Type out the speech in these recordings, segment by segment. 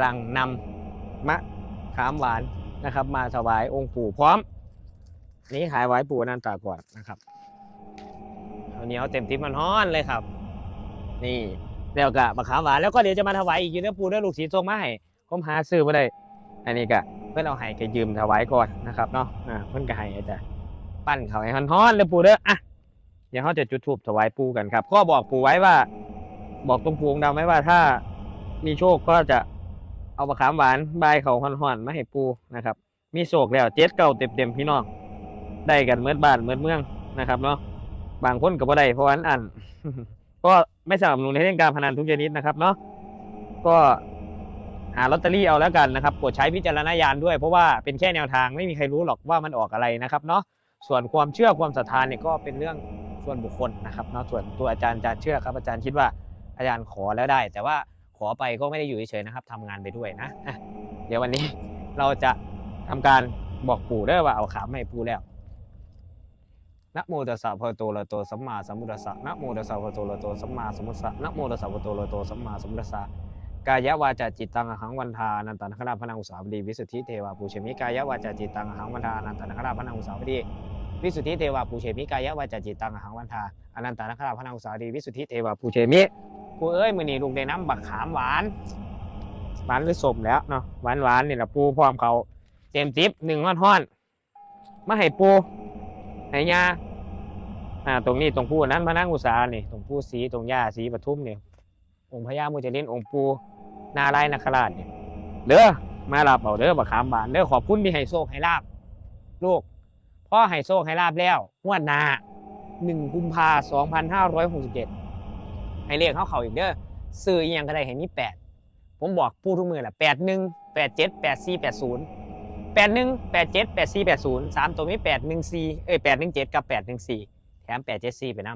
ำลังนำมะขามหวานนะครับ มาถวายองค์ปู่พร้อม นี่ขายไว้ปู่นันตาก่อนนะครับเอาเหนียวเต็มทิพมันฮ้อนเลยครับ นี่แล้วก็มะขามหวานแล้วก็เดี๋ยวจะมาถวายอีกอยู่เด้อปู่ด้อลูกศิษย์ส่งมาให้ผมหาซื้อมาได้ อันนี้ก็เพื่อนเอาให้ก็ยืมถวายก่อนนะครับเนาะอ่าเพื่อนก็ให้อาจจะปั้นเขาให้ฮ้อนๆเลยปู่เด้ออะเดี๋ยวเขาจะจุดธูปถวายปู่กันครับข้อบอกปู่ไว้ว่า บอกตรงพวงดำไว้ว่าถ้ามีโชคก็จะ เอามะขามหวานใบายเขาห่อนๆมาให้ปูนะครับ มีโศกแล้วเจ็ดเก่าเต็มๆพี่น้องได้กันเมื่อบ้านเมื่อเมืองนะครับเนาะบางคนก็บ่ได้เพราะว่าอันก็ไม่สนับสนุนในเรื่องการพนันทุกชนิดนะครับเนาะก็หาลอตเตอรี่เอาแล้วกันนะครับโปรดใช้วิจารณญาณด้วยเพราะว่าเป็นแค่แนวทางไม่มีใครรู้หรอกว่ามันออกอะไรนะครับเนาะส่วนความเชื่อความศรัทธาเนี่ยก็เป็นเรื่องส่วนบุคคลนะครับเนาะส่วนตัวอาจารย์อาจารย์เชื่อครับอาจารย์คิดว่าอาจารย์ขอแล้วได้ แต่ว่า ขอไปก็ไม่ได้อยู่เฉยๆนะครับทำงานไปด้วยนะเดี๋ยววันนี้เราจะทำการบอกปู่ได้ว่าเอาขามให้ปู่แล้วนะโมตัสสะภะโตระโตสัมมาสัมพุทธัสสะนะโมตัสสะภะโตระโตสัมมาสัมพุทธัสสะนะโมตัสสะภะโตระโตสัมมาสัมพุทธัสสะกายวาจาจิตตังหังวันทานันตนคราพนางอุสาวดีวิสุทธิเทวาปูเชมิกายวาจาจิตตังหังวันทานันตนคราพนางอุสาวดีวิสุทธิเทวาปูเชมิกายวาจาจิตตังหังวันทาอนันตนาคราชพระนางอุสาวดีวิสุทธิเทวาปูเชมิ ปูเอ้ยมือนี้ลูกได้น้ำบักขามหวาน หวานหรือสมแล้วเนาะหวานหวานนี่แหละปูพร้อมเขาเต็มจิ๊บหนึ่งห้อนห้อนมาให้ปูให้ยาอ่าตรงนี้ตรงปูนั้นมานั่งอุตสาหนี่ตรงปูสีตรงยาสีปทุมเนี่ยองค์พญามุจลินองค์ปูนาลายนาคราชเนี่ยเด้อมาลาบเอาเด้อบักขามหวานเด้อขอบคุณที่ให้โชคให้ลาบลูกพ่อให้โชคให้ลาบแล้วงวดหน้าหนึ่งกุมภาสองพันห้าร้อยหกสิบเจ็ด ให้เรียกเขาเขาอีกเด้อซื้ออีหยังก็ได้เห็นมีแปดผมบอกพูดทุกมือแหละแปดหนึ่งแปดเจ็ดแปดสี่แปดศูนย์แปดหนึ่งแปดเจ็ดแปดสี่แปดศูนย์สามตัวมีแปดหนึ่งสี่เอ้ยแปดหนึ่งเจ็ดกับแปดหนึ่งสี่แถมแปดเจ็ดสี่ไปนํ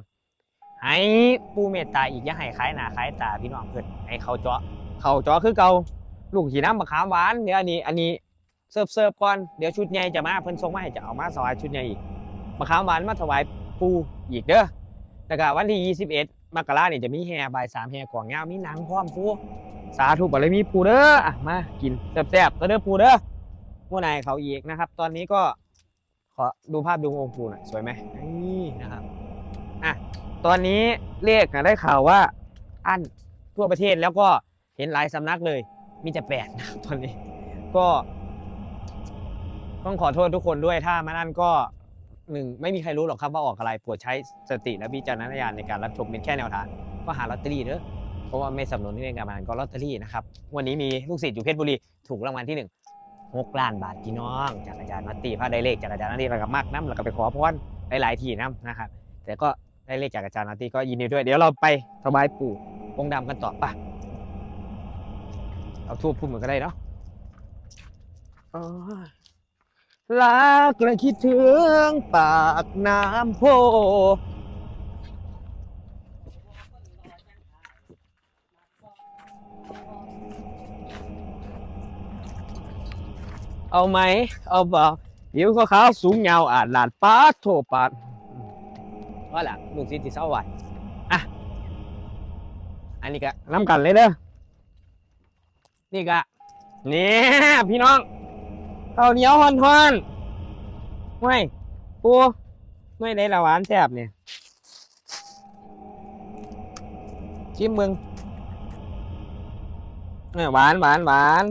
ให้ปูเมตตาอีกอย่าให้คล้ายหน้าคล้ายตาพี่น้องเพิ่นให้เขาเจาะเขาเจาะคือเก่าลูกขีน้ำมะขามหวานเดี๋ยวอันนี้อันนี้เสิร์ฟเสิร์ฟก่อนเดี๋ยวชุดใหญ่จะมาเพิ่นส่งมาให้จะเอามาถวายชุดใหญ่อีกมะขามหวานมาถวายปูอีกเด้อแล้วก็วันที่ 21 มกราเนี่ยจะมีแห่บ่ายสามแห่กล่องยามีหนังพร้อมปูสาธุบารมีปูเด้ออะมากินแซ่บๆก็เด้อปูเด้อผู้นายเขาอีกนะครับ ตอนนี้ก็ขอดูภาพดูองค์ปูหน่อยสวยไหมนี่นะครับอะตอนนี้เลขนะได้ข่าวว่าอันทั่วประเทศแล้วก็เห็นหลายสำนักเลย มีแต่แปดนะครับตอนนี้ก็ ต้องขอโทษทุกคนด้วยถ้ามันอันก็ หนึ่งไม่มีใครรู้หรอกครับว่าออกอะไรปรดใช้สติและวิจารณญาณในการรับชมเป็นแค่แนวทางก็หาลอตเตอรี่เด้อเพราะว่าไม่สนับสนุนนเรื่องการพนันก็ลอตเตอรี่นะครับวันนี้มีลูกศิษย์อยู่เพชรบุรีถูกรางวัลที่หนึ่งหกล้านบาทพี่น้องจากอาจารย์นัตตีพาได้เลขจากอาจารย์นัตตีแล้วก็มากน้ำแล้วก็ไปขอพรหลายๆที่น้ำนะครับแต่ก็ได้เลขจากอาจารย์นัตตีก็ยินดีด้วย เดี๋ยวเราไปถวายปู่องค์ดำกันต่อป่ะเอาทูบพุ่มเหมือนก็ได้เนาะอ้ย รักและคิดถึงปากน้ำโพ เอาไหม เอาเปล่าผิวขาวสูงยาอาจลานป้าโทปาดว่าแหละลูกศิษย์ที่เศร้าไหวอะ อันนี้ก็น้ำกันเลยเด้อ นี่ก็เนี่ยพี่น้อง ข้าเหนียวฮอนฮอนไม่ปูไม่ได้ละหวานแซ่บเนี่ยชิมมึงเออหวานหวานหวาน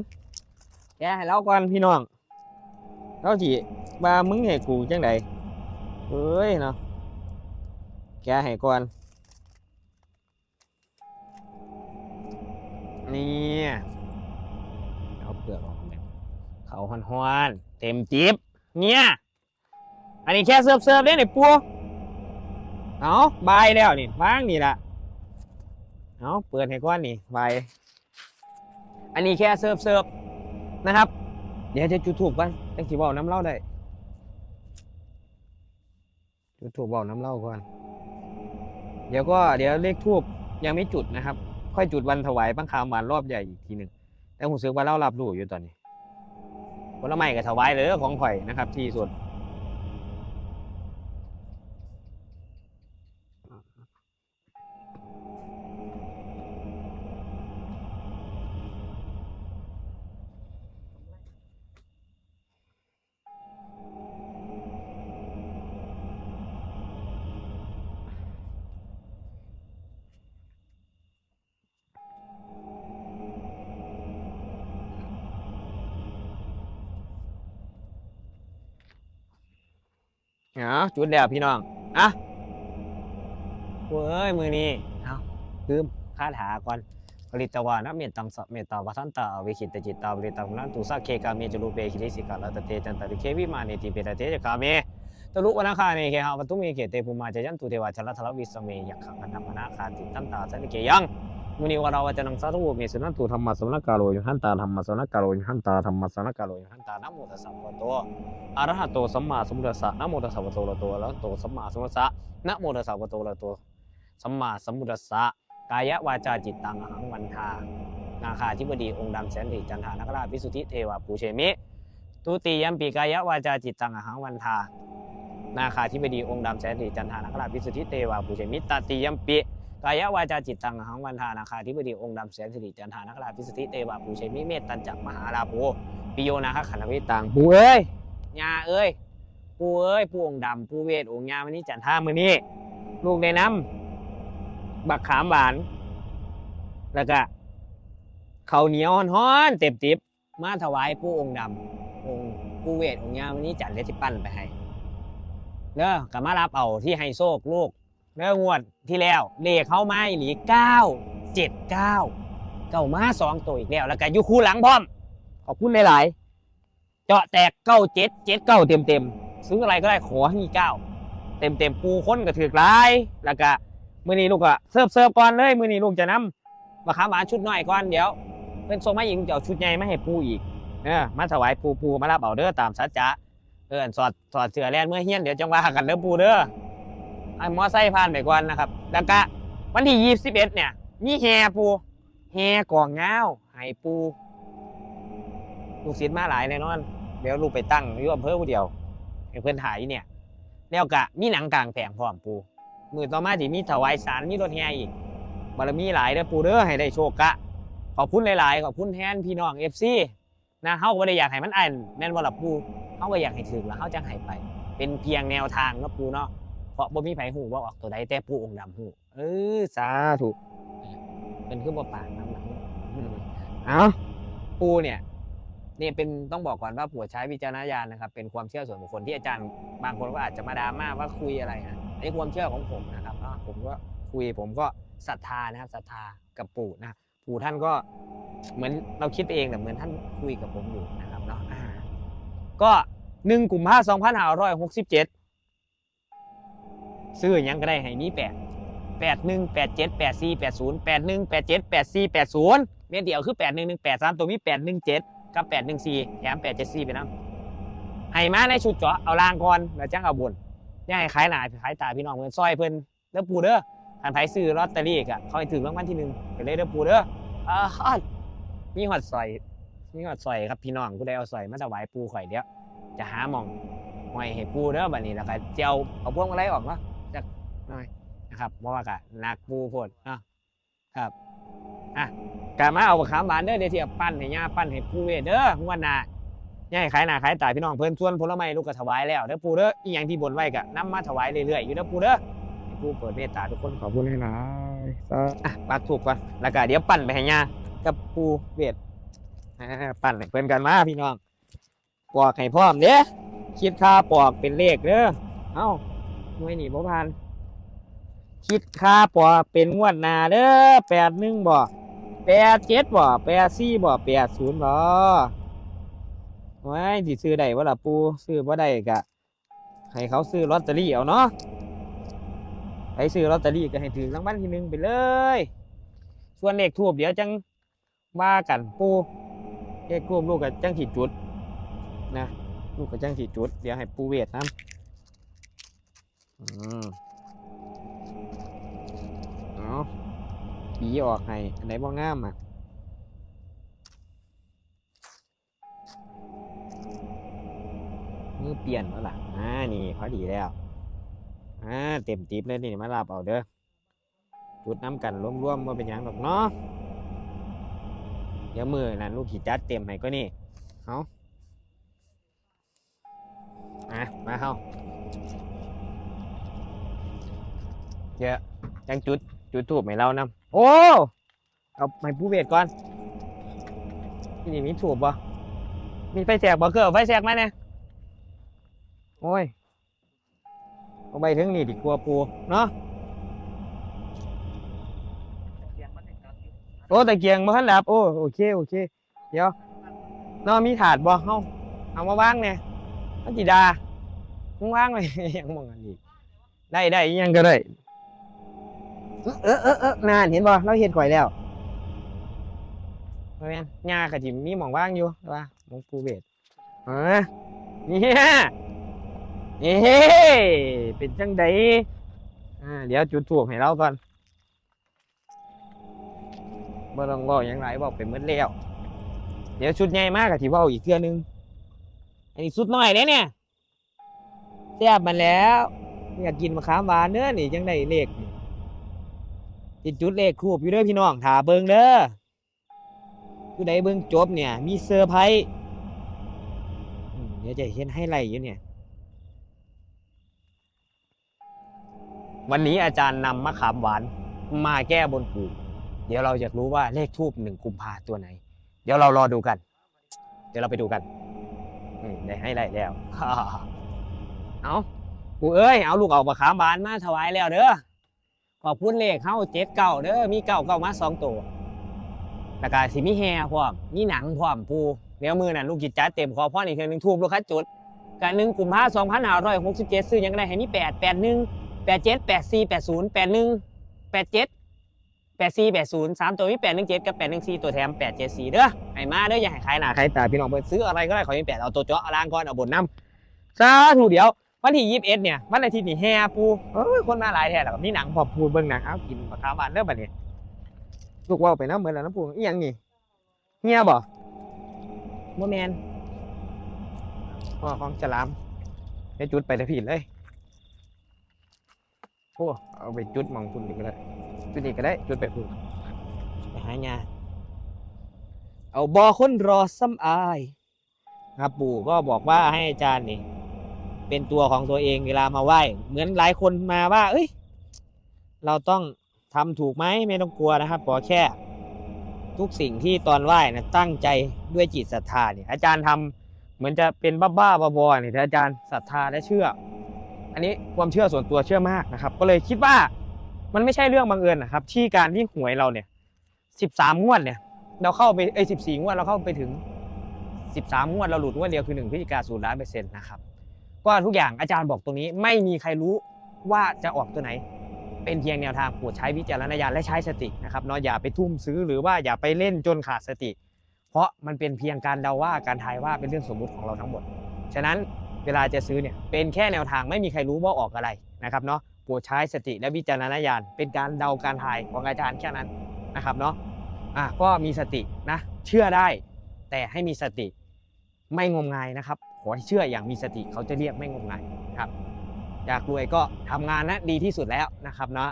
แกให้เราก่อนพี่น้องเราจีมามึงให้กูจังไดเฮ้ยเนาะแกให้ก่อนนี่ เขาฮอนฮอนๆเต็มจิบเนี่ย อันนี้แค่เสิร์ฟเสิร์ฟได้หนปัวเอาบายแล้วนี่ว่างนี่ละเอาเปิดให้ก้อนนี่บายอันนี้แค่เสิร์ฟเสิร์ฟนะครับ เดี๋ยวจะจุดถูกกันจังสิบอกน้ำเล่าได้จุดถูกบอกน้ำเล่าก่อน เดี๋ยวก็เดี๋ยวเลขทูบยังไม่จุดนะครับ ค่อยจุดวันถวายบังคามหวานรอบใหญ่อีกทีหนึ่งแต่ผมซื้อว่าเล่ารับรู้อยู่ตอนนี้ ผลไม้กับถวายเลยของข่อยนะครับ ที่สุด เอาจุดแล้วพี่น้องอะเว้ยมือนี้เอาลืมคาถาก่อนผลิตวานะเมตตังสะเมตตาวัฒนตาวิคิตจิตตาบริตังนันตุสักเคกามีจรูเปคิริสิกาลตเตจันตริเควิมานิติเปตเตจกาเมตลุวนาคาเนเคหาวัตุเมเกเตภูมาจยันตุเทวาชลทลวิสเมยักขังนัมนาคาติตันตาสันเกยัง มุนีวาราวจนังสาธุเมสุนันตุธรรมสวนกาโลยหันตาธรรมสวนกาโลยหันตาธรรมสวนกาโลยหันตานะโมตัสสะภะคะวะโตอะระหะโตสัมมาสัมพุทธัสสะนะโมตัสสะภะคะวะโตอะระหะโตสัมมาสัมพุทธัสสะนะโมตัสสะภะคะวะโตอะระหะโตสัมมาสัมพุทธัสสะกายวาจาจิตตังอหังวันทานาคาธิบดีองค์ดำแสนสิจันทานักราชพิสุทธิเทวาปูเชมิตุติยัมปีกายวาจาจิตตังอหังวันทานาคาธิบดีองค์ดำแสนสิจันทานักราชพิสุทธิเทวาปูเชมิตติยัมปี กายวาจาจิตตังอหังวันทานาคาธิบดีองค์ดำแสนสิริจันทานักราพิสุทธิเทวาปูเชมิเมตตัญจักมหาลาโภปิโยนาคขันธวิตังปูเอ้ยยาเอ้ยปูเอ้ยปูองค์ดำปูเวทองค์ยามันนี้จันท่ามือนี้ลูกในน้ำบักขามหวาน แล้วก็ข้าวเหนียวฮ้อนๆเต็มติบมาถวายปูองค์ดำองค์ปูเวทองค์ยามันนี้จันเลสิปั้นไปให้เด้อกับมารับเอาที่ไฮโซกลูก เด้องวดที่แล้วเลขเข้ามาอีหลีเก้าเจ็ดเก้าเก้ามาสองตัวอีกแล้วแล้วก็อยู่คู่หลังพร้อม ขอบคุณหลายๆเจาะแตกเก้าเจ็ดเจ็ดเก้าเต็มเต็มซื้ออะไรก็ได้ขอให้มีเก้าเต็มเต็มปูค้นก็ถือกลายแล้วก็มือนี้ลูกก็เสิร์ฟเสิร์ฟก่อนเลยมือนี้ลูกจะนำมะขามหวานชุดหน้อยก่อนเดี๋ยวเป็นทรงมาหญิงจะเอาชุดใหญ่มาให้ปูอีกเออมาถวายปูปูมารับเอาเด้อตามสัจจะเออสอดสอดเสือแลนเมื่อเฮียนเดี๋ยวจังว่ากันเด้อปูเด้อ ให้มอไซค์ผ่านไปก่อนนะครับ แล้วก็วันที่ยี่สิบเอ็ดเนี่ยมีแฮปูแฮก่องเงาให้ปูลูกศิษย์มาหลายแน่นอน เดี๋ยวลูกไปตั้งอยู่อำเภอผู้เดียวให้เพื่อนถ่ายเนี่ยแล้วก็มีหนังกลางแผงพร้อมปูมือต่อมาที่มีถวายสารมีรถแห่อีกบารมีหลายเด้อปูเด้อให้ได้โชคกะขอบคุณหลายๆขอบคุณแทนพี่น้องเอฟซีนะเฮาก็บ่ได้อยากให้มันอันแม่นบ่ล่ะปูเฮาก็อยากให้ถึงแล้วเฮาจังให้ไป เป็นเพียงแนวทางเนาะปูเนาะ เพราะบ่มีไผฮู้ว่าออกตัวใดแต่ปูองค์ดำฮู้เออสาธุเป็นคือบ่ปากน้ำหนักเอาปูเนี่ยนี่เป็นต้องบอกก่อนว่าผัวใช้วิจารณญาณนะครับ เป็นความเชื่อส่วนบุคคลที่อาจารย์บางคนก็อาจจะมาดราม่าว่าคุยอะไรนะอันนี้ความเชื่อของผมนะครับผมก็คุยผมก็ศรัทธานะครับศรัทธากับปู่นะปู่ท่านก็เหมือนเราคิดเองแต่เหมือนท่านคุยกับผมอยู่นะครับเนาะก็หนึ่งกลุ่มภาสองพันห้าร้อยหกสิบเจ็ด ซื้อยังก็ได้ให้มีแปดแปดหนึ่งแปดเจ็ดแปดสี่แปดศูนย์แปดหนึ่งแปดเจ็ดแปดสี่แปดศูนย์เม็ดเดียวคือแปดหนึ่งหนึ่งแปดสามตัวมีแปดหนึ่งเจ็ดกับแปดหนึ่งสี่แถมแปดเจ็ดสี่ไปน้ำให้มาในชุดเจาะเอาลางก่อนแล้วจังเอาบุญย่าให้ขายหนาขายตาพี่น้องเพื่อนซอยเพื่อนเด้อปูเด้อหันไผซื้อลอตเตอรี่กะเขาให้ถึงรางวัลที่หนึ่งไปเลยเด้อปูเด้ออ่าฮอดมีหอดซอยมีหอดซอยครับพี่น้องกูได้เอาซอยมาถวายปูข่อยเดียวจะหาหมองหอยให้ปูเด้อบัดนี้แล้วก็เจียวเอาพวงมาลัยออกเนาะ น่อยนะครับเพราะว่ากะหนักปูโพดเนาะครับอะกามาเอาบักขามหวานเด้อเดี๋ยวที่เอาปั้นให้ย่าปั้นให้ปูเวทเด้องวดหน้าย่าให้ขายหน้าขายตาพี่น้องเพิ่นส่วนผลไม้ลูกก็ถวายแล้วเด้อปูเด้ออีหยังที่บนไว้ก็นำมาถวายเรื่อยๆอยู่เด้อปูเด้อให้ปูเปิดเมตตาทุกคนขอบคุณให้หลายอะปักถูกก่อนแล้วก็เดี๋ยวปั้นไปให้ย่ากับปูเวทอ่าปั้นให้เพิ่นกันมาพี่น้องปอกให้พร้อมเด้อคิดค่าปอกเป็นเลขเด้อเอ้าหน่วยนี่บ่ผ่าน คิดค่าปอเป็นงวดหนาเด้อแปดหนึ่งบ่แปดเจ็ดบ่แปดสี่บ่แปดศูนย์บ่ไว้สิซื้อได้บ่ล่ะปูซื้อบ่ได้ก็ให้เขาซื้อลอตเตอรี่เอาเนาะไปซื้อลอตเตอรี่ก็ให้ถือรางวัลที่หนึ่งไปเลย ส่วนเลขทูบเดี๋ยวจังว่ากันปูเลขทูบลูกก็จังสิจุดนะลูกก็จังสิจุด เดี๋ยวให้ปูเวทนํอืม เอาผีออกให้อันไหนบ่งามอะมือเปลี่ยนแล้วล่ะอ่านี่พอดีแล้วอ่าเต็มติบเลยนี่มาลาบเอาเด้อจุดน้ำกันร่วมๆว่าเป็นยังหรอกเนาะเดี๋ยวมือนั่นลูกขี่จัดเต็มให้ก็นี่เอาอะมาเข้าเยอะจังจุด จุดทูบให้เรานำโอ้เอาไม้ผู้เวทก่อนนี่มีถูบบ่มีไฟแสกบ่เกอไฟแสกมเนี่ยโอ้ยเอาไปถึงนี่ดีกว่าปูเนาะโอ้ตะเกียงบ่ทันดับโอ้โอเคโอเค เดี๋ยวนาะมีถาดบ่เฮาเอามาวางเนี่ยมันจิดามึงวางไว้ยังมองกันอีกได้ได้ยังก็ได้ เออเออเออนานเห็นบ่เราเฮ็ดข่อยแล้วบ่แม่นหญ้าก็สิมีหม่องว่างอยู่ว่าหมองปูเวทเออเนี่ยเอ้เป็นจังไดอ่าเดี๋ยวจุดถูกให้เราก่อนบ่ต้องเว้าหยังหลายเว้าไปหมดแล้วเดี๋ยวชุดใหญ่มากก็สิเว้าอีกเทื่อนึง อันนี้สุดน้อยเด้เนี่ยแซ่บมันแล้วอยากกินมะขามหวานเด้อนี่จังไดเลขนี่ ติดจุดเลขคูบอยู่เด้อพี่น้องถาเบิงเด้อผู้ใดเบิงจบเนี่ย มีเซอร์ไพรส์เดี๋ยวจะเห็นให้ไลท์อยู่เนี่ย วันนี้อาจารย์นำมะขามหวานมาแก้บนปู่เดี๋ยวเราจะรู้ว่าเลขทูบหนึ่งกุมภาตัวไหน เดี๋ยวเรารอดูกัน เดี๋ยวเราไปดูกันได้ให้ไล่แล้ว เอาปู่เอ้ย เอาลูกเอามะขามหวานมาถวายแล้วเด้อ ขอบคุณเลขเข้าเจ็ดเก่าเด้อมีเก่าเก่ามาสองตัวแล้วก็สิมีแฮพร้อมมีหนังพร้อมปูเดี๋ยวมือนั่นลูกจิตจัดเต็มขอพ่ออีกเทือหนึงทูบลูกค้าจุดกันหนึ่งกุมภาสองพันห้าร้อยหกสิบเจ็ดซื้อยังได้ให้มีแปดแปดหนึ่งแปดเจ็ดแปดสี่แปดศูนย์แปดหนึ่งแปดเจ็ดแปดสี่แปดศูนย์สามตัวมีแปดหนึ่งเจ็ดกับแปดหนึ่งสี่ตัวแถมแปดเจ็ดสี่เด้อไอ้มาเด้ออย่าให้ขายหนาขายตาพี่น้องเปิดซื้ออะไรก็ได้ขอมีแปดเอาตัวเจาะล่างก่อนเอาบนน้ำสาธุเดี๋ยว วันที่ยี่สิบเอ็ดเนี่ยวันอาทิตย์นี่แฮ่ปูเอ้ยคนมาหลายแท้แล้วมีหนังพอพูดเบิ่งหนังเอากินปลาคาร์ฟานเริ่มบัดนี้ลูกเว่าไปน้ำเหมือนแล้วน้ำปูอีหยังนี่เงียบ่บ่แมนพ่อของฉลามไปจุดไปแต่ผิดเลยโอ้เอาไปจุดหมองคุณดีก็ได้จุดอีกก็ได้จุดไปคุณไปหายาเอาบอคนรอซ้ำอายครับปู่ก็บอกว่าให้อาจารย์นี่ เป็นตัวของตัวเองเวลามาไหว้ เหมือนหลายคนมาว่า เอ้ย เราต้องทำถูกไหมไม่ต้องกลัวนะครับขอแค่ ทุกสิ่งที่ตอนไหว้นะตั้งใจด้วยจิตศรัทธาเนี่ยอาจารย์ทำเหมือนจะเป็นบ้าๆบอๆเนี่ยแต่อาจารย์ศรัทธาและเชื่อ อันนี้ความเชื่อส่วนตัวเชื่อมากนะครับ ก็เลยคิดว่ามันไม่ใช่เรื่องบังเอิญนะครับ ที่การที่หวยเราเนี่ยสิบสามงวดเนี่ย เราเข้าไปเอ้ยสิบสี่งวดเราเข้าไปถึงสิบสามงวดเราหลุดงวดเดียวคือหนึ่งพฤศจิกาศูนย์ล้านเปอร์เซ็นต์นะครับ ก็ทุกอย่างอาจารย์บอกตรงนี้ ไม่มีใครรู้ว่าจะออกตัวไหน เป็นเพียงแนวทางโปรดใช้วิจารณญาณและใช้สตินะครับเนาะอย่าไปทุ่มซื้อหรือว่าอย่าไปเล่นจนขาดสติ เพราะมันเป็นเพียงการเดาว่าการทายว่าเป็นเรื่องสมมุติของเราทั้งหมด ฉะนั้นเวลาจะซื้อเนี่ยเป็นแค่แนวทางไม่มีใครรู้ว่าออกอะไรนะครับเนาะโปรดใช้สติและวิจารณญาณเป็นการเดาการทายของอาจารย์แค่นั้นนะครับเนาะอะก็มีสตินะเชื่อได้แต่ให้มีสติไม่งมงายนะครับ ขอให้เชื่ออย่างมีสติเขาจะเรียกไม่งมงายครับ อยากรวยก็ทำงานนะดีที่สุดแล้วนะครับเนาะ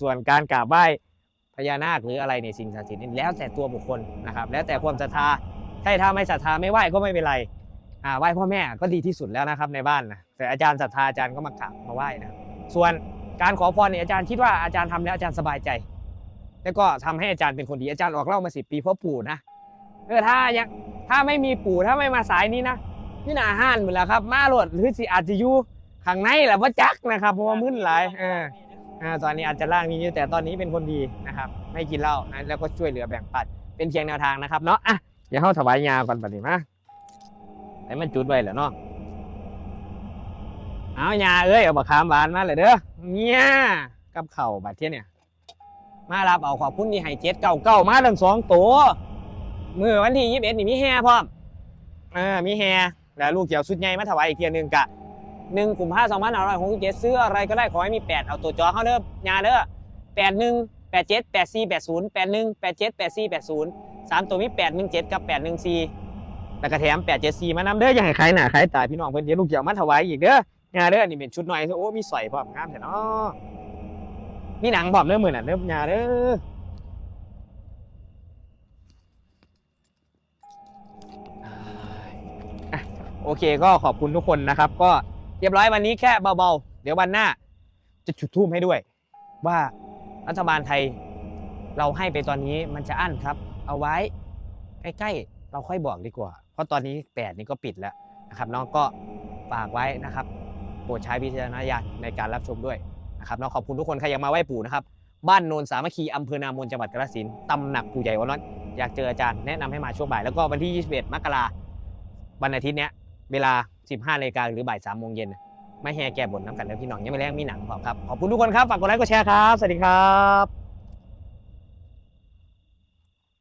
ส่วนการกราบไหว้พญานาคหรืออะไรในสิ่งศักดิ์สิทธิ์นี่แล้วแต่ตัวบุคคลนะครับ แล้วแต่ความศรัทธาใช่ถ้าไม่ศรัทธาไม่ไหว้ก็ไม่เป็นไรไหว้พ่อแม่ก็ดีที่สุดแล้วนะครับในบ้านนะแต่อาจารย์ศรัทธาอาจารย์ก็มากราบมาไหว้นะส่วนการขอพรเนี่ยอาจารย์คิดว่าอาจารย์ทำแล้วอาจารย์สบายใจ แล้วก็ทำให้อาจารย์เป็นคนดีอาจารย์ออกเล่ามาสิปีเพราะปู่นะเออถ้ายังถ้าไม่มีปู่ถ้าไม่มาสายนี้นะ นี่นาห้านหมดแล้วครับ มาโหลดหรือสิอาจจะอยู่ข้างในแหละว่าจักนะครับเพราะว่ามึนหลายเอออ่าตอนนี้อาจจะล่างนี้อยู่แต่ตอนนี้เป็นคนดีนะครับ ไม่กินเหล้านะแล้วก็ช่วยเหลือแบ่งปันเป็นเพียงแนวทางนะครับเนาะอะอย่าเข้าถวายยาก่อนปฏิมาให้มันจุดไว้แหละเนาะเอายาเอ้ยเอาบะขามหวานมาเลยเด้อเนี่ยกับเข่าบาดเทียเนี่ยมารับเอาขอบคุณที่ให้เจ็ดเก้าเก้ามาทั้งสองตัวมือวันที่ยี่สิบเอ็ดนี่มีแห่พร้อมเออมีแฮ แล้วลูกเกี่ยวสุดใหญ่มาถวายอีกเทียหนึงกะหนึ่งกลุ่มห้าสองพันห้าร้อยหกสิบเจ็ดซื้ออะไรก็ได้ขอให้มีแปดเอาตัวจอเข้าเด้อยาเด้อแปดหนึ่งแปดเจ็ดแปดสี่แปดศูนย์แปดหนึ่งแปดเจ็ดแปดสี่แปดศูนย์สามตัวมีแปดหนึ่งเจ็ดกับแปดหนึ่งสี่แล้วก็แถมแปดเจ็ดสี่มานำเด้ออย่าให้ใครหนาใครตายพี่น้องเพื่อนเดี๋ยวลูกเกี่ยวมาถวายอีกเด้อยาเด้อนี่เป็นชุดหน่อยโอ้มีสอยพร้อมงามเถอะเนาะมีหนังพร้อมเด้อเหมือน่ะเด้อยาเด้อ โอเคก็ขอบคุณทุกคนนะครับ ก็เรียบร้อยวันนี้แค่เบาๆ เดี๋ยววันหน้า จะจุดทูมให้ด้วย ว่ารัฐบาลไทยเราให้ไปตอนนี้มันจะอั้นครับ เอาไว้ใกล้ๆ เราค่อยบอกดีกว่า เพราะตอนนี้แปดนี้ก็ปิดแล้วนะครับน้องก็ฝากไว้นะครับโปรดใช้วิจารณญาณในการรับชมด้วยนะครับเนาะขอบคุณทุกคนใครอยากมาไหว้ปู่นะครับบ้านโนนสามัคคีอำเภอนามนจังหวัดกาฬสินตำหนักปู่ใหญ่วันนั้นอยากเจออาจารย์แนะนำให้มาช่วงบ่ายแล้วก็วันที่ 21 มกราวันอาทิตย์เนี้ย เวลา 15นาฬิกาหรือบ่าย3โมงเย็นไม่แห่แก่บนน้ำกันแล้วพี่น้องยังไม่แรงมีหนังพร้อมครับขอบคุณทุกคนครับฝากกดไลค์กดแชร์ครับสวัสดีครับ